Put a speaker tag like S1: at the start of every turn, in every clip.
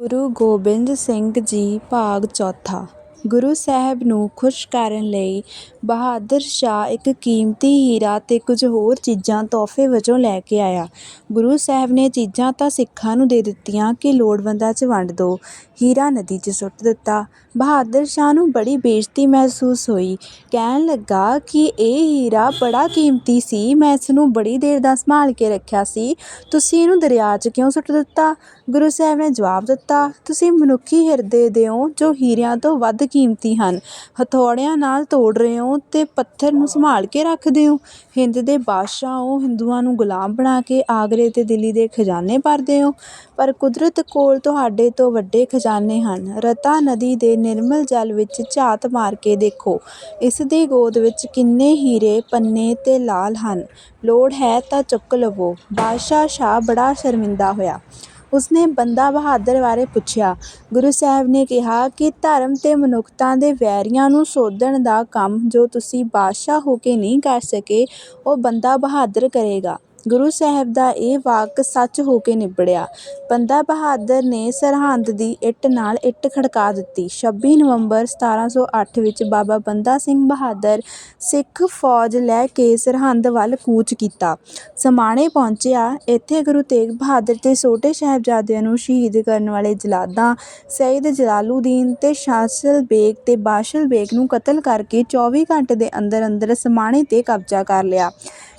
S1: ਗੁਰੂ ਗੋਬਿੰਦ ਸਿੰਘ ਜੀ ਭਾਗ ਚੌਥਾ ਗੁਰੂ ਸਾਹਿਬ ਨੂੰ ਖੁਸ਼ ਕਰਨ ਲਈ ਬਹਾਦਰ ਸ਼ਾਹ ਇੱਕ ਕੀਮਤੀ ਹੀਰਾ ਤੇ ਕੁਝ ਹੋਰ ਚੀਜ਼ਾਂ ਤੋਹਫ਼ੇ ਵਜੋਂ ਲੈ ਕੇ ਆਇਆ। ਗੁਰੂ ਸਾਹਿਬ ਨੇ ਚੀਜ਼ਾਂ ਤਾਂ ਸਿੱਖਾਂ ਨੂੰ ਦੇ ਦਿੱਤੀਆਂ ਕਿ ਲੋੜਵੰਦਾਂ 'ਚ ਵੰਡ ਦਿਓ। ਹੀਰਾ ਨਦੀ 'ਚ ਸੁੱਟ ਦਿੱਤਾ। ਬਹਾਦਰ ਸ਼ਾਹ ਨੂੰ ਬੜੀ ਬੇਇੱਜ਼ਤੀ ਮਹਿਸੂਸ ਹੋਈ। ਕਹਿਣ ਲੱਗਾ ਕਿ ਇਹ ਹੀਰਾ ਬੜਾ ਕੀਮਤੀ ਸੀ, ਮੈਂ ਇਸਨੂੰ ਬੜੀ ਦੇਰ ਦਾ ਸੰਭਾਲ ਕੇ ਰੱਖਿਆ ਸੀ, ਤੁਸੀਂ ਇਹਨੂੰ ਦਰਿਆ 'ਚ ਕਿਉਂ ਸੁੱਟ ਦਿੱਤਾ? ਗੁਰੂ ਸਾਹਿਬ ਨੇ ਜਵਾਬ ਦਿੱਤਾ, ਤੁਸੀਂ ਮਨੁੱਖੀ ਹਿਰਦੇ ਦੇ ਹੋ ਜੋ ਹੀਰਿਆਂ ਤੋਂ ਵੱਧ ਕੀਮਤੀ ਹਨ, ਹਥੌੜਿਆਂ ਨਾਲ ਤੋੜ ਰਹੇ ਹੋ ਤੇ ਪੱਥਰ ਨੂੰ ਸੰਭਾਲ ਕੇ ਰੱਖਦੇ ਹੋ। ਹਿੰਦ ਦੇ ਬਾਦਸ਼ਾਹ ਹੋ, ਹਿੰਦੂਆਂ ਨੂੰ ਗੁਲਾਮ ਬਣਾ ਕੇ ਆਗਰੇ ਤੇ ਦਿੱਲੀ ਦੇ ਖਜ਼ਾਨੇ ਭਰਦੇ ਹੋ, ਪਰ ਕੁਦਰਤ ਕੋਲ ਤੁਹਾਡੇ ਤੋਂ ਵੱਡੇ ਖਜ਼ਾਨੇ ਹਨ। ਰਤਾ ਨਦੀ ਦੇ ਨਿਰਮਲ ਜਲ ਵਿੱਚ ਝਾਤ ਮਾਰ ਕੇ ਦੇਖੋ, ਇਸ ਦੀ ਗੋਦ ਵਿੱਚ ਕਿੰਨੇ ਹੀਰੇ, ਪੰਨੇ ਤੇ ਲਾਲ ਹਨ, ਲੋੜ ਹੈ ਤਾਂ ਚੁੱਕ ਲਵੋ। ਬਾਦਸ਼ਾਹ ਸ਼ਾਹ ਬੜਾ ਸ਼ਰਮਿੰਦਾ ਹੋਇਆ। ਉਸਨੇ ਬੰਦਾ ਬਹਾਦਰ ਬਾਰੇ ਪੁੱਛਿਆ। ਗੁਰੂ ਸਾਹਿਬ ਨੇ ਕਿਹਾ ਕਿ ਧਰਮ ਤੇ ਮਨੁੱਖਤਾ ਦੇ ਵੈਰੀਆਂ ਨੂੰ ਸੋਧਣ ਦਾ ਕੰਮ ਜੋ ਤੁਸੀਂ ਬਾਦਸ਼ਾਹ ਹੋ ਕੇ ਨਹੀਂ ਕਰ ਸਕੇ, ਉਹ ਬੰਦਾ ਬਹਾਦਰ ਕਰੇਗਾ। ਗੁਰੂ ਸਾਹਿਬ ਦਾ ਇਹ ਵਾਕ ਸੱਚ ਹੋ ਕੇ ਨਿਬੜਿਆ। ਬੰਦਾ ਬਹਾਦਰ ਨੇ ਸਰਹੰਦ ਦੀ ਇੱਟ ਨਾਲ ਇੱਟ ਖੜਕਾ ਦਿੱਤੀ। ਛੱਬੀ ਨਵੰਬਰ ਸਤਾਰਾਂ ਸੌ ਅੱਠ ਵਿੱਚ ਬਾਬਾ ਬੰਦਾ ਸਿੰਘ ਬਹਾਦਰ ਸਿੱਖ ਫ਼ੌਜ ਲੈ ਕੇ ਸਰਹੰਦ ਵੱਲ ਕੂਚ ਕੀਤਾ। ਸਮਾਣੇ ਪਹੁੰਚਿਆ। ਇੱਥੇ ਗੁਰੂ ਤੇਗ ਬਹਾਦਰ ਤੇ ਛੋਟੇ ਸਾਹਿਬਜ਼ਾਦਿਆਂ ਨੂੰ ਸ਼ਹੀਦ ਕਰਨ ਵਾਲੇ ਜਲਾਦਾਂ ਸੱਯਦ ਜਲਾਲੂਦੀਨ ਤੇ ਸ਼ਾਸਲ ਬੇਗ ਤੇ ਬਾਸ਼ਲ ਬੇਗ ਨੂੰ ਕਤਲ ਕਰਕੇ ਚੌਵੀ ਘੰਟੇ ਦੇ ਅੰਦਰ ਅੰਦਰ ਸਮਾਣੇ ਤੇ ਕਬਜ਼ਾ ਕਰ ਲਿਆ।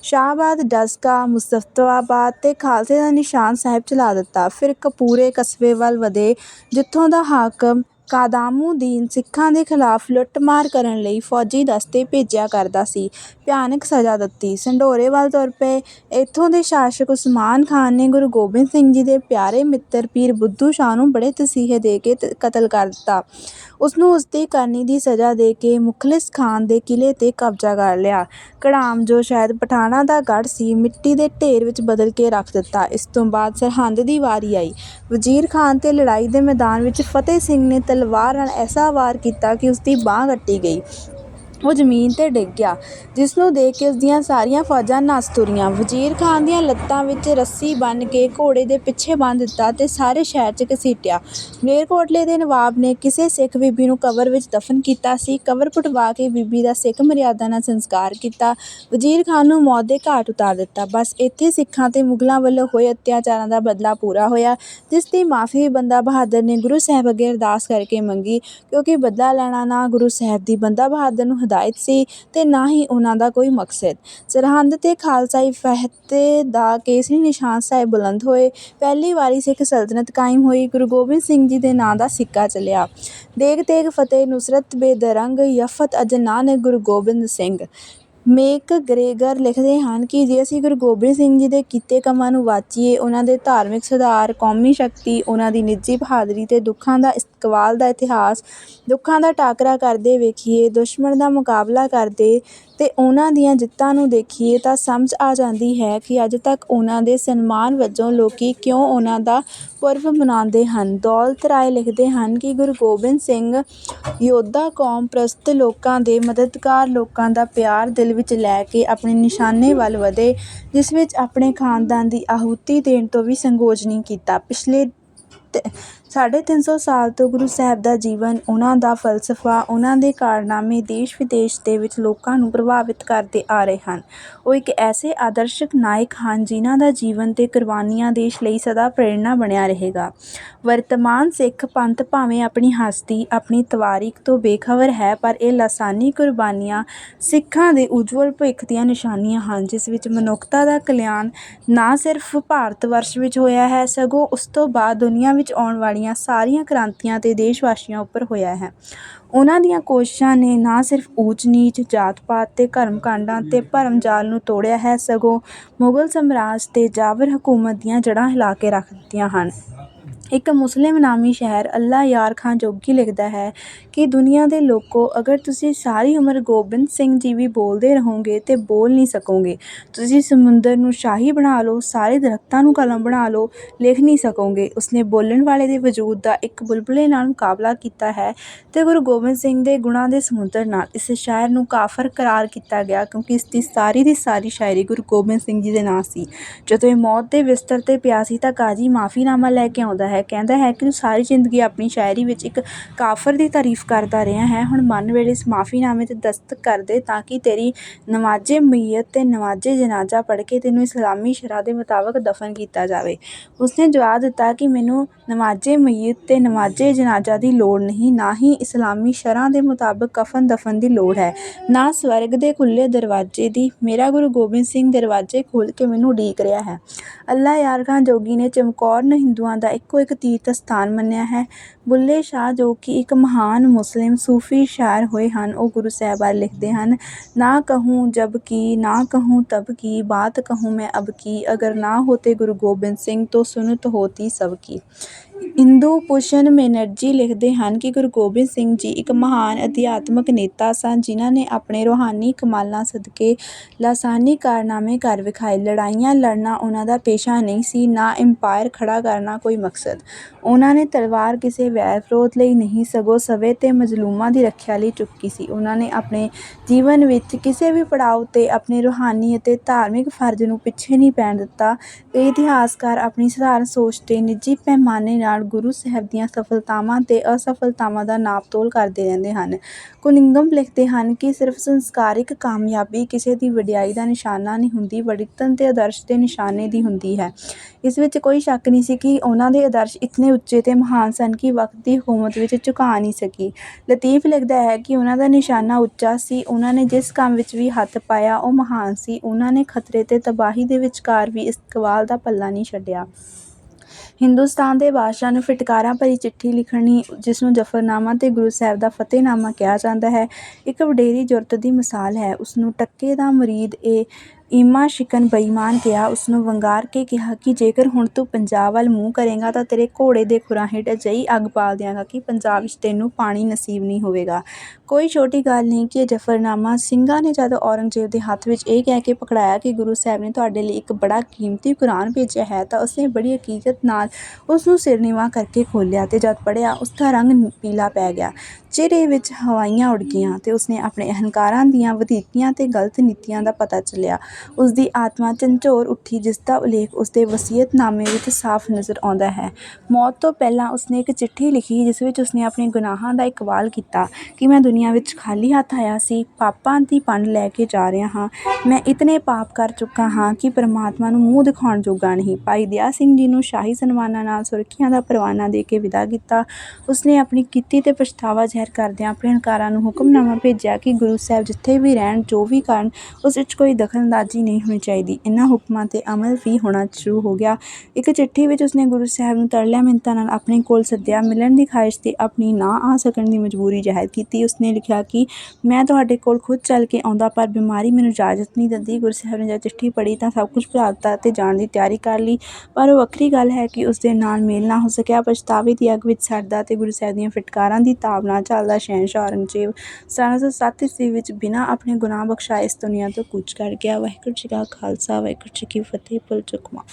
S1: ਸ਼ਾਹਬਾਦ, ਡਸਕਾ, ਮੁਸਤਫ਼ਾਬਾਦ ਤੇ ਖਾਲਸੇ ਦਾ ਨਿਸ਼ਾਨ ਸਾਹਿਬ ਚਲਾ ਦਿੱਤਾ। ਫਿਰ ਕਪੂਰੇ ਕਸਬੇ ਵੱਲ ਵਧੇ, ਜਿੱਥੋਂ ਦਾ ਹਾਕਮ ਕਾਦਾਮੂਦੀਨ ਸਿੱਖਾਂ ਦੇ ਖਿਲਾਫ਼ ਲੁੱਟਮਾਰ ਕਰਨ ਲਈ ਫ਼ੌਜੀ ਦਸਤੇ ਭੇਜਿਆ ਕਰਦਾ ਸੀ। ਭਿਆਨਕ ਸਜ਼ਾ ਦਿੱਤੀ। ਸੰਢੋਰੇ ਵੱਲ ਤੁਰ ਪਏ। ਇੱਥੋਂ ਦੇ ਸ਼ਾਸਕ ਉਸਮਾਨ ਖਾਨ ਨੇ ਗੁਰੂ ਗੋਬਿੰਦ ਸਿੰਘ ਜੀ ਦੇ ਪਿਆਰੇ ਮਿੱਤਰ ਪੀਰ ਬੁੱਧੂ ਸ਼ਾਹ ਨੂੰ ਬੜੇ ਤਸੀਹੇ ਦੇ ਕੇ ਕਤਲ ਕਰ ਦਿੱਤਾ। ਉਸਨੂੰ ਉਸਦੀ ਕਰਨੀ ਦੀ ਸਜ਼ਾ ਦੇ ਕੇ ਮੁਖ਼ਲਿਸ ਖਾਨ ਦੇ ਕਿਲ੍ਹੇ ਤੇ ਕਬਜ਼ਾ ਕਰ ਲਿਆ। ਕੜਾਮ ਜੋ ਸ਼ਾਇਦ ਪਠਾਣਾਂ ਦਾ ਗੜ੍ਹ ਸੀ, ਮਿੱਟੀ ਦੇ ਢੇਰ ਵਿੱਚ ਬਦਲ ਕੇ ਰੱਖ ਦਿੱਤਾ। ਇਸ ਤੋਂ ਬਾਅਦ ਸਰਹੰਦ ਦੀ ਵਾਰੀ ਆਈ। ਵਜ਼ੀਰ ਖਾਨ ਤੇ ਲੜਾਈ ਦੇ ਮੈਦਾਨ ਵਿੱਚ ਫ਼ਤਿਹ ਸਿੰਘ ਨੇ ਤਲਵਾਰ ਨਾਲ ਐਸਾ ਵਾਰ ਕੀਤਾ ਕਿ ਉਸਦੀ ਬਾਂਹ ਕੱਟੀ ਗਈ। ਉਹ ਜ਼ਮੀਨ ਤੇ ਡਿੱਗ ਗਿਆ, ਜਿਸਨੂੰ ਦੇਖ ਕੇ ਉਸ ਦੀਆਂ ਸਾਰੀਆਂ ਫ਼ੌਜਾਂ ਨੱਸ ਤੁਰੀਆਂ। ਵਜ਼ੀਰ ਖਾਨ ਦੀਆਂ ਲੱਤਾਂ ਵਿੱਚ ਰੱਸੀ ਬੰਨ੍ਹ ਕੇ ਘੋੜੇ ਦੇ ਪਿੱਛੇ ਬੰਨ੍ਹ ਦਿੱਤਾ ਅਤੇ ਸਾਰੇ ਸ਼ਹਿਰ 'ਚ ਘਸੀਟਿਆ। ਮਲੇਰਕੋਟਲੇ ਦੇ ਨਵਾਬ ਨੇ ਕਿਸੇ ਸਿੱਖ ਬੀਬੀ ਨੂੰ ਕਬਰ ਵਿੱਚ ਦਫ਼ਨ ਕੀਤਾ ਸੀ। ਕਬਰ ਪੁੱਟਵਾ ਕੇ ਬੀਬੀ ਦਾ ਸਿੱਖ ਮਰਿਆਦਾ ਨਾਲ ਸੰਸਕਾਰ ਕੀਤਾ। ਵਜ਼ੀਰ ਖਾਨ ਨੂੰ ਮੌਤ ਦੇ ਘਾਟ ਉਤਾਰ ਦਿੱਤਾ। ਬਸ ਇੱਥੇ ਸਿੱਖਾਂ ਤੇ ਮੁਗ਼ਲਾਂ ਵੱਲੋਂ ਹੋਏ ਅਤਿਆਚਾਰਾਂ ਦਾ ਬਦਲਾ ਪੂਰਾ ਹੋਇਆ, ਜਿਸ ਦੀ ਮਾਫ਼ੀ ਬੰਦਾ ਬਹਾਦਰ ਨੇ ਗੁਰੂ ਸਾਹਿਬ ਅੱਗੇ ਅਰਦਾਸ ਕਰਕੇ ਮੰਗੀ, ਕਿਉਂਕਿ ਬਦਲਾ ਲੈਣਾ ਨਾ ਗੁਰੂ ਸਾਹਿਬ ਦੀ ਬੰਦਾ ਬਹਾਦਰ ਨੂੰ ਹਦਾਇਤ ਸੀ ਤੇ ਨਾ ਹੀ ਉਨ੍ਹਾਂ ਦਾ ਕੋਈ ਮਕਸਦ। ਸਰਹੰਦ ਤੇ ਖਾਲਸਾਈ ਫਤਹਿ ਦਾ ਕੇਸਰੀ ਨਿਸ਼ਾਨ ਸਾਹਿਬ ਬੁਲੰਦ ਹੋਏ। ਪਹਿਲੀ ਵਾਰੀ ਸਿੱਖ ਸਲਤਨਤ ਕਾਇਮ ਹੋਈ। ਗੁਰੂ ਗੋਬਿੰਦ ਸਿੰਘ ਜੀ ਦੇ ਨਾਂ ਦਾ ਸਿੱਕਾ ਚੱਲਿਆ। ਦੇਗ ਤੇਗ ਫਤਿਹ ਨੁਸਰਤ ਬੇਦਰੰਗ, ਯਫ਼ਤ ਅਜ ਨਾਨਕ ਗੁਰੂ ਗੋਬਿੰਦ ਸਿੰਘ। ਮੇਕ ਗਰੇਗਰ ਲਿਖਦੇ ਹਨ ਕਿ ਜੇ ਅਸੀਂ ਗੁਰੂ ਗੋਬਿੰਦ ਸਿੰਘ ਜੀ ਦੇ ਕੀਤੇ ਕੰਮਾਂ ਨੂੰ ਵਾਚੀਏ, ਉਹਨਾਂ ਦੇ ਧਾਰਮਿਕ ਸੁਧਾਰ, ਕੌਮੀ ਸ਼ਕਤੀ, ਉਹਨਾਂ ਦੀ ਨਿੱਜੀ ਬਹਾਦਰੀ ਅਤੇ ਦੁੱਖਾਂ ਦਾ ਇਕਬਾਲ ਦਾ ਇਤਿਹਾਸ, ਦੁੱਖਾਂ ਦਾ ਟਾਕਰਾ ਕਰਦੇ ਵੇਖੀਏ, ਦੁਸ਼ਮਣ ਦਾ ਮੁਕਾਬਲਾ ਕਰਦੇ ਅਤੇ ਉਹਨਾਂ ਦੀਆਂ ਜਿੱਤਾਂ ਨੂੰ ਦੇਖੀਏ ਤਾਂ ਸਮਝ ਆ ਜਾਂਦੀ ਹੈ ਕਿ ਅੱਜ ਤੱਕ ਉਹਨਾਂ ਦੇ ਸਨਮਾਨ ਵਜੋਂ ਲੋਕ ਕਿਉਂ ਉਹਨਾਂ ਦਾ ਪੁਰਬ ਮਨਾਉਂਦੇ ਹਨ। ਦੌਲਤ ਰਾਏ ਲਿਖਦੇ ਹਨ ਕਿ ਗੁਰੂ ਗੋਬਿੰਦ ਸਿੰਘ ਯੋਧਾ, ਕੌਮ ਪ੍ਰਸਤ ਲੋਕਾਂ ਦੇ ਮਦਦਗਾਰ, ਲੋਕਾਂ ਦਾ ਪਿਆਰ ਦਿਲ ਵਿੱਚ ਲੈ ਕੇ ਆਪਣੇ ਨਿਸ਼ਾਨੇ ਵੱਲ ਵਧੇ, ਜਿਸ ਵਿੱਚ ਆਪਣੇ ਖ਼ਾਨਦਾਨ ਦੀ ਆਹੂਤੀ ਦੇਣ ਤੋਂ ਵੀ ਸੰਕੋਚ ਨਹੀਂ ਕੀਤਾ। ਪਿਛਲੇ ਸਾਢੇ ਤਿੰਨ ਸੌ ਸਾਲ ਤੋਂ ਗੁਰੂ ਸਾਹਿਬ ਦਾ ਜੀਵਨ, ਉਹਨਾਂ ਦਾ ਫ਼ਲਸਫ਼ਾ, ਉਹਨਾਂ ਦੇ ਕਾਰਨਾਮੇ ਦੇਸ਼-ਵਿਦੇਸ਼ ਦੇ ਵਿੱਚ ਲੋਕਾਂ ਨੂੰ ਪ੍ਰਭਾਵਿਤ ਕਰਦੇ ਆ ਰਹੇ ਹਨ। ਉਹ ਇੱਕ ਐਸੇ ਆਦਰਸ਼ਕ ਨਾਇਕ ਹਨ, ਜਿਨ੍ਹਾਂ ਦਾ ਜੀਵਨ ਤੇ ਕੁਰਬਾਨੀਆਂ ਦੇਸ਼ ਲਈ ਸਦਾ ਪ੍ਰੇਰਣਾ ਬਣਿਆ ਰਹੇਗਾ। ਵਰਤਮਾਨ ਸਿੱਖ ਪੰਥ ਭਾਵੇਂ ਆਪਣੀ ਹਸਤੀ, ਆਪਣੀ ਤਵਾਰੀਖ਼ ਤੋਂ ਬੇਖ਼ਬਰ ਹੈ, ਪਰ ਇਹ ਲਾਸਾਨੀ ਕੁਰਬਾਨੀਆਂ ਸਿੱਖਾਂ ਦੇ ਉਜਵਲ ਭਵਿੱਖ ਦੀਆਂ ਨਿਸ਼ਾਨੀਆਂ ਹਨ, ਜਿਸ ਵਿੱਚ ਮਨੁੱਖਤਾ ਦਾ ਕਲਿਆਣ ਨਾ ਸਿਰਫ਼ ਭਾਰਤ ਵਰਸ਼ ਵਿੱਚ ਹੋਇਆ ਹੈ, ਸਗੋਂ ਉਸ ਤੋਂ ਬਾਅਦ ਦੁਨੀਆ ਵਿੱਚ ਆਉਣ ਵਾਲੀ ਵਾਲੀਆਂ ਸਾਰੀਆਂ ਕ੍ਰਾਂਤੀਆਂ ਤੇ ਦੇਸ਼-ਵਾਸੀਆਂ ਉੱਪਰ ਹੋਇਆ ਹੈ। ਉਹਨਾਂ ਦੀਆਂ ਕੋਸ਼ਿਸ਼ਾਂ ਨੇ ਨਾ ਸਿਰਫ਼ ਊਚ-ਨੀਚ, ਜਾਤ-ਪਾਤ ਤੇ ਧਰਮ ਕਾਂਡਾਂ ਤੇ ਭਰਮ-ਜਾਲ ਨੂੰ ਤੋੜਿਆ ਹੈ, ਸਗੋਂ ਮੁਗ਼ਲ ਸਮਰਾਜ ਤੇ ਜਾਬਰ ਹਕੂਮਤ ਦੀਆਂ ਜੜ੍ਹਾਂ ਹਿਲਾ ਕੇ ਰੱਖ ਦਿੱਤੀਆਂ ਹਨ। ਇੱਕ ਮੁਸਲਿਮ ਨਾਮੀ ਸ਼ਾਇਰ ਅੱਲਾ ਯਾਰ ਖਾਂ ਜੋਗੀ ਲਿਖਦਾ ਹੈ ਕਿ ਦੁਨੀਆ ਦੇ ਲੋਕੋ, ਅਗਰ ਤੁਸੀਂ ਸਾਰੀ ਉਮਰ ਗੋਬਿੰਦ ਸਿੰਘ ਜੀ ਵੀ ਬੋਲਦੇ ਰਹੋਗੇ ਤਾਂ ਬੋਲ ਨਹੀਂ ਸਕੋਗੇ। ਤੁਸੀਂ ਸਮੁੰਦਰ ਨੂੰ ਸ਼ਾਹੀ ਬਣਾ ਲਓ, ਸਾਰੇ ਦਰੱਖਤਾਂ ਨੂੰ ਕਲਮ ਬਣਾ ਲਓ, ਲਿਖ ਨਹੀਂ ਸਕੋਗੇ। ਉਸਨੇ ਬੋਲਣ ਵਾਲੇ ਦੇ ਵਜੂਦ ਦਾ ਇੱਕ ਬੁਲਬੁਲੇ ਨਾਲ ਮੁਕਾਬਲਾ ਕੀਤਾ ਹੈ ਅਤੇ ਗੁਰੂ ਗੋਬਿੰਦ ਸਿੰਘ ਦੇ ਗੁਣਾਂ ਦੇ ਸਮੁੰਦਰ ਨਾਲ। ਇਸ ਸ਼ਾਇਰ ਨੂੰ ਕਾਫ਼ਰ ਕਰਾਰ ਕੀਤਾ ਗਿਆ, ਕਿਉਂਕਿ ਇਸ ਦੀ ਸਾਰੀ ਦੀ ਸਾਰੀ ਸ਼ਾਇਰੀ ਗੁਰੂ ਗੋਬਿੰਦ ਸਿੰਘ ਜੀ ਦੇ ਨਾਂ ਸੀ। ਜਦੋਂ ਇਹ ਮੌਤ ਦੇ ਬਿਸਤਰ ਤੇ ਪਿਆ ਸੀ ਤਾਂ ਕਾਜ਼ੀ ਮਾਫ਼ੀਨਾਮਾ ਲੈ ਕੇ ਆਉਂਦਾ ਹੈ ਹੈ। ਕਹਿੰਦਾ ਹੈ ਕਿ ਤੂੰ ਸਾਰੀ ਜ਼ਿੰਦਗੀ ਆਪਣੀ ਸ਼ਾਇਰੀ ਵਿੱਚ ਇੱਕ ਕਾਫਰ ਦੀ ਤਾਰੀਫ ਕਰਦਾ ਰਿਹਾ ਹੈ। ਹੁਣ ਮਰਨ ਵੇਲੇ ਇਸ ਮਾਫ਼ੀਨਾਮੇ 'ਤੇ ਦਸਤਖਤ ਕਰ ਦੇ ਤਾਂ ਕਿ ਤੇਰੀ ਨਵਾਜ਼ੇ ਮਈਤ ਤੇ ਨਵਾਜ਼ੇ ਜਨਾਜ਼ਾ ਪੜ੍ਹ ਕੇ ਤੈਨੂੰ ਇਸਲਾਮੀ ਸ਼ਰ੍ਹਾ ਦੇ ਮੁਤਾਬਕ ਦਫ਼ਨ ਕੀਤਾ ਜਾਵੇ। ਉਸਨੇ ਜਵਾਬ ਦਿੱਤਾ ਕਿ ਮੈਨੂੰ ਨਮਾਜ਼ੇ ਮਈਤ ਤੇ ਨਮਾਜ਼ੇ ਜਨਾਜ਼ਾ ਦੀ ਲੋੜ ਨਹੀਂ, ਨਾ ਹੀ ਇਸਲਾਮੀ ਸ਼ਰ੍ਹਾ ਦੇ ਮੁਤਾਬਕ ਕਫਨ ਦਫ਼ਨ ਦੀ ਲੋੜ ਹੈ। ਨਾ ਸਵਰਗ ਦੇ ਖੁੱਲ੍ਹੇ ਦਰਵਾਜ਼ੇ ਦੀ, ਮੇਰਾ ਗੁਰੂ ਗੋਬਿੰਦ ਸਿੰਘ ਦਰਵਾਜ਼ੇ ਖੋਲ੍ਹ ਕੇ ਮੈਨੂੰ ਉਡੀਕ ਰਿਹਾ ਹੈ। ਅੱਲਾ ਯਾਰ ਖਾਂ ਜੋਗੀ ਨੇ ਚਮਕੌਰ ਨੂੰ ਹਿੰਦੂਆਂ ਦਾ ਇੱਕੋ ਇੱਕ ਤੀਰਥ ਸਥਾਨ ਮੰਨਿਆ ਹੈ। ਬੁੱਲ੍ਹੇ ਸ਼ਾਹ ਜੋ ਕਿ ਇੱਕ ਮਹਾਨ ਮੁਸਲਿਮ ਸੂਫੀ ਸ਼ਾਇਰ ਹੋਏ ਹਨ, ਉਹ ਗੁਰੂ ਸਾਹਿਬ ਬਾਰੇ ਲਿਖਦੇ ਹਨ, ਨਾ ਕਹੂੰ ਜਬ ਕੀ, ਨਾ ਕਹੂੰ ਤਬ ਕੀ, ਬਾਤ ਕਹੂੰ ਮੈਂ ਅਬ ਕੀ, ਅਗਰ ਨਾ ਹੋਤੇ ਗੁਰੂ ਗੋਬਿੰਦ ਸਿੰਘ ਤੋ ਸੁਨਤ ਹੋਤੀ ਸਭ ਕੀ। ਇੰਦੂ ਭੂਸ਼ਣ ਬੈਨਰਜੀ ਲਿਖਦੇ ਹਨ ਕਿ ਗੁਰੂ ਗੋਬਿੰਦ ਸਿੰਘ ਜੀ ਇੱਕ ਮਹਾਨ ਅਧਿਆਤਮਕ ਨੇਤਾ ਸਨ, ਜਿਨ੍ਹਾਂ ਨੇ ਆਪਣੇ ਰੂਹਾਨੀ ਕਮਾਲਾਂ ਸਦਕੇ ਲਾਸਾਨੀ ਕਾਰਨਾਮੇ ਕਰ ਵਿਖਾਏ। ਲੜਾਈਆਂ ਲੜਨਾ ਉਹਨਾਂ ਦਾ ਪੇਸ਼ਾ ਨਹੀਂ ਸੀ, ਨਾ ਇੰਪਾਇਰ ਖੜ੍ਹਾ ਕਰਨਾ ਕੋਈ ਮਕਸਦ। ਉਹਨਾਂ ਨੇ ਤਲਵਾਰ ਕਿਸੇ ਵੈਰ ਵਿਰੋਧ ਲਈ ਨਹੀਂ, ਸਗੋਂ ਸਵੇ ਤੇ ਮਜ਼ਲੂਮਾਂ ਦੀ ਰੱਖਿਆ ਲਈ ਚੁੱਕੀ ਸੀ। ਉਹਨਾਂ ਨੇ ਆਪਣੇ ਜੀਵਨ ਵਿੱਚ ਕਿਸੇ ਵੀ ਪੜਾਅ 'ਤੇ ਆਪਣੇ ਰੂਹਾਨੀ ਅਤੇ ਧਾਰਮਿਕ ਫਰਜ਼ ਨੂੰ ਪਿੱਛੇ ਨਹੀਂ ਪੈਣ ਦਿੱਤਾ। ਇਹ ਇਤਿਹਾਸਕਾਰ ਆਪਣੀ ਸਧਾਰਨ ਸੋਚ ਤੇ ਨਿੱਜੀ ਪੈਮਾਨੇ ਨਾਲ ਨਾਲ ਗੁਰੂ ਸਾਹਿਬ ਦੀਆਂ ਸਫਲਤਾਵਾਂ ਅਤੇ ਅਸਫਲਤਾਵਾਂ ਦਾ ਨਾਪਤੋਲ ਕਰਦੇ ਰਹਿੰਦੇ ਹਨ। ਕੁਨਿੰਗਮ ਲਿਖਦੇ ਹਨ ਕਿ ਸਿਰਫ ਸੰਸਕਾਰਿਕ ਕਾਮਯਾਬੀ ਕਿਸੇ ਦੀ ਵਡਿਆਈ ਦਾ ਨਿਸ਼ਾਨਾ ਨਹੀਂ ਹੁੰਦੀ ਵਡਿੱਤਨ ਅਤੇ ਆਦਰਸ਼ ਦੇ ਨਿਸ਼ਾਨੇ ਦੀ ਹੁੰਦੀ ਹੈ। ਇਸ ਵਿੱਚ ਕੋਈ ਸ਼ੱਕ ਨਹੀਂ ਸੀ ਕਿ ਉਹਨਾਂ ਦੇ ਆਦਰਸ਼ ਇਤਨੇ ਉੱਚੇ ਅਤੇ ਮਹਾਨ ਸਨ ਕਿ ਵਕਤ ਦੀ ਹਕੂਮਤ ਵਿੱਚ ਝੁਕਾ ਨਹੀਂ ਸਕੀ। ਲਤੀਫ ਲਿਖਦਾ ਹੈ ਕਿ ਉਹਨਾਂ ਦਾ ਨਿਸ਼ਾਨਾ ਉੱਚਾ ਸੀ, ਉਹਨਾਂ ਨੇ ਜਿਸ ਕੰਮ ਵਿੱਚ ਵੀ ਹੱਥ ਪਾਇਆ ਉਹ ਮਹਾਨ ਸੀ, ਉਹਨਾਂ ਨੇ ਖਤਰੇ ਤੇ ਤਬਾਹੀ ਦੇ ਵਿਚਕਾਰ ਵੀ ਇਸ ਕਵਾਲ ਦਾ ਪੱਲਾ ਨਹੀਂ ਛੱਡਿਆ। ਹਿੰਦੁਸਤਾਨ ਦੇ ਬਾਦਸ਼ਾਹ ਨੂੰ ਫਿਟਕਾਰਾਂ ਭਰੀ ਚਿੱਠੀ ਲਿਖਣੀ, ਜਿਸ ਨੂੰ ਜ਼ਫ਼ਰਨਾਮਾ ਤੇ ਗੁਰੂ ਸਾਹਿਬ ਦਾ ਫਤਿਹਨਾਮਾ ਕਿਹਾ ਜਾਂਦਾ ਹੈ, ਇੱਕ ਵਡੇਰੀ ਜੁਰਤ ਦੀ ਮਿਸਾਲ ਹੈ। ਉਸ ਨੂੰ ਟੱਕੇ ਦਾ ਮੁਰੀਦ, ਇਹ ਈਮਾ ਸ਼ਿਕਨ ਬੇਈਮਾਨ ਕਿਹਾ, ਉਸਨੂੰ ਵੰਗਾਰ ਕੇ ਕਿਹਾ ਕਿ ਜੇਕਰ ਹੁਣ ਤੂੰ ਪੰਜਾਬ ਵੱਲ ਮੂੰਹ ਕਰੇਗਾ ਤਾਂ ਤੇਰੇ ਘੋੜੇ ਦੇ ਖੁਰਾਂ ਹੇਠ ਅਜਿਹੀ ਅੱਗ ਬਾਲ ਦਿਆਂਗਾ ਕਿ ਪੰਜਾਬ ਵਿੱਚ ਤੈਨੂੰ ਪਾਣੀ ਨਸੀਬ ਨਹੀਂ ਹੋਵੇਗਾ। ਕੋਈ ਛੋਟੀ ਗੱਲ ਨਹੀਂ ਕਿ ਇਹ ਜ਼ਫ਼ਰਨਾਮਾ ਸਿੰਘਾਂ ਨੇ ਜਦੋਂ ਔਰੰਗਜ਼ੇਬ ਦੇ ਹੱਥ ਵਿੱਚ ਇਹ ਕਹਿ ਕੇ ਪਕੜਾਇਆ ਕਿ ਗੁਰੂ ਸਾਹਿਬ ਨੇ ਤੁਹਾਡੇ ਲਈ ਇੱਕ ਬੜਾ ਕੀਮਤੀ ਕੁਰਾਨ ਭੇਜਿਆ ਹੈ ਤਾਂ ਉਸਨੇ ਬੜੀ ਹਕੀਕਤ ਨਾਲ ਉਸਨੂੰ ਸਿਰ ਨੀਵਾਂ ਕਰਕੇ ਖੋਲ੍ਹਿਆ ਤੇ ਜਦ ਪੜ੍ਹਿਆ, ਉਸਦਾ ਰੰਗ ਪੀਲਾ ਪੈ ਗਿਆ। ਚਿਹਰੇ ਵਿੱਚ ਹਵਾਈਆਂ ਉੱਡ ਗਈਆਂ ਅਤੇ ਉਸਨੇ ਆਪਣੇ ਅਹੰਕਾਰਾਂ ਦੀਆਂ ਵਧੀਕੀਆਂ ਅਤੇ ਗਲਤ ਨੀਤੀਆਂ ਦਾ ਪਤਾ ਚੱਲਿਆ। ਉਸਦੀ ਆਤਮਾ ਝੰਜੋਰ ਉੱਠੀ ਜਿਸਦਾ ਉਲੇਖ ਉਸਦੇ ਵਸੀਅਤਨਾਮੇ ਵਿੱਚ ਸਾਫ਼ ਨਜ਼ਰ ਆਉਂਦਾ ਹੈ। ਮੌਤ ਤੋਂ ਪਹਿਲਾਂ ਉਸਨੇ ਇੱਕ ਚਿੱਠੀ ਲਿਖੀ, ਜਿਸ ਵਿੱਚ ਉਸਨੇ ਆਪਣੇ ਗੁਨਾਹਾਂ ਦਾ ਇਕਬਾਲ ਕੀਤਾ ਕਿ ਮੈਂ ਦੁਨੀਆ ਵਿੱਚ ਖਾਲੀ ਹੱਥ ਆਇਆ ਸੀ, ਪਾਪਾਂ ਦੀ ਪੰਡ ਲੈ ਕੇ ਜਾ ਰਿਹਾ ਹਾਂ। ਮੈਂ ਇਤਨੇ ਪਾਪ ਕਰ ਚੁੱਕਾ ਹਾਂ ਕਿ ਪਰਮਾਤਮਾ ਨੂੰ ਮੂੰਹ ਦਿਖਾਉਣ ਜੋਗਾ ਨਹੀਂ। ਭਾਈ ਦਇਆ ਸਿੰਘ ਜੀ ਨੂੰ ਸ਼ਾਹੀ ਸਨਮਾਨਾਂ ਨਾਲ ਸੁਰੱਖਿਆ ਦਾ ਪਰਵਾਨਾ ਦੇ ਕੇ ਵਿਦਾ ਕੀਤਾ। ਉਸਨੇ ਆਪਣੀ ਕੀਤੀ ਤੇ ਪਛਤਾਵਾ ਜ਼ਾਹਿਰ ਕਰਦਿਆਂ ਆਪਣੇ ਹੰਕਾਰਾਂ ਨੂੰ ਹੁਕਮਨਾਮਾ ਭੇਜਿਆ ਕਿ ਗੁਰੂ ਸਾਹਿਬ ਜਿੱਥੇ ਵੀ ਰਹਿਣ, ਜੋ ਵੀ ਕਰਨ, ਉਸ ਵਿੱਚ ਕੋਈ ਦਖਲਅੰਦਾਜ਼ੀ ਨਹੀਂ ਹੋਣੀ ਚਾਹੀਦੀ। ਇਹਨਾਂ ਹੁਕਮਾਂ 'ਤੇ ਅਮਲ ਵੀ ਹੋਣਾ ਸ਼ੁਰੂ ਹੋ ਗਿਆ। ਇੱਕ ਚਿੱਠੀ ਵਿੱਚ ਉਸਨੇ ਗੁਰੂ ਸਾਹਿਬ ਨੂੰ ਤਰਲਿਆਂ ਮਿੰਨਤਾਂ ਨਾਲ ਆਪਣੇ ਕੋਲ ਸੱਦਿਆ। ਮਿਲਣ ਦੀ ਖਾਹਿਸ਼ ਤੇ ਆਪਣੀ ਨਾ ਆ ਸਕਣ ਦੀ ਮਜਬੂਰੀ ਜ਼ਾਹਿਰ ਕੀਤੀ। ਉਸਨੇ ਲਿਖਿਆ ਕਿ ਮੈਂ ਤੁਹਾਡੇ ਕੋਲ ਖੁਦ ਚੱਲ ਕੇ ਆਉਂਦਾ, ਪਰ ਬਿਮਾਰੀ ਮੈਨੂੰ ਇਜਾਜ਼ਤ ਨਹੀਂ ਦਿੰਦੀ। ਗੁਰੂ ਸਾਹਿਬ ਨੇ ਜਦ ਚਿੱਠੀ ਪੜ੍ਹੀ ਤਾਂ ਸਭ ਕੁਝ ਭੁਲਾ ਦਿੱਤਾ ਤੇ ਜਾਣ ਦੀ ਤਿਆਰੀ ਕਰ ਲਈ। ਪਰ ਉਹ ਵੱਖਰੀ ਗੱਲ ਹੈ ਕਿ ਉਸਦੇ ਨਾਲ ਮੇਲ ਨਾ ਹੋ ਸਕਿਆ। ਪਛਤਾਵੇ ਦੀ ਅੱਗ ਵਿੱਚ ਸੜਦਾ ਤੇ ਗੁਰੂ ਸਾਹਿਬ ਦੀਆਂ ਫਿਟਕਾਰਾਂ ਦੀ ਤਾਬ ਨਾਲ ਚੱਲਦਾ ਸ਼ਹਿਨਸ਼ਾਹ ਔਰੰਗਜ਼ੇਬ। ਸਤਾਰਾਂ ਸੌ ਸੱਤ ਈਸਵੀ ਵਿੱਚ ਬਿਨਾਂ ਆਪਣੇ ਗੁਨਾਹ ਬਖਸ਼ਾਏ ਇਸ ਦੁਨੀਆ ਤੋਂ ਕੂਚ ਕਰ ਗਿਆ। ਵਾਹਿਗੁਰੂ ਜੀ ਕਾ ਖਾਲਸਾ, ਵਾਹਿਗੁਰੂ ਜੀ ਕੀ ਫਤਿਹ ਪੁੱਲ ਚੁਕਮਾ